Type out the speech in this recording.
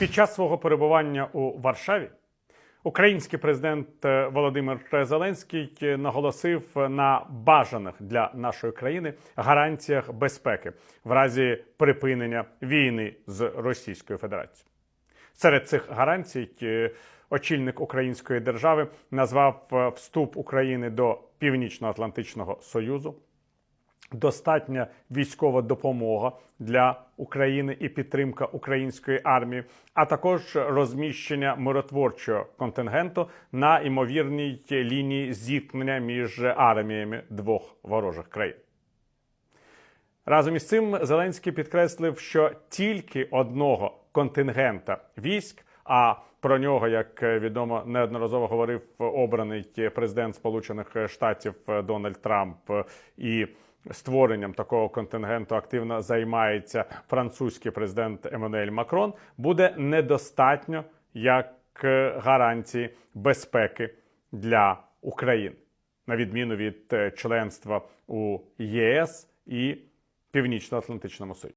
Під час свого перебування у Варшаві український президент е, Володимир Зеленський е, наголосив на бажаних для нашої країни гарантіях безпеки в разі припинення війни з Російською Федерацією. Серед цих гарантій е, очільник української держави назвав вступ України до Північно-Атлантичного Союзу, достатня військова допомога для України і підтримка української армії, а також розміщення миротворчого контингенту на імовірній лінії зіткнення між арміями двох ворожих країн. Разом із цим Зеленський підкреслив, що тільки одного контингента військ, а про нього, як відомо, неодноразово говорив обраний президент Сполучених Штатів Дональд Трамп і створенням такого контингенту активно займається французький президент Еммануель Макрон, буде недостатньо як гарантії безпеки для України, на відміну від членства у ЄС і Північно-Атлантичному Союзі.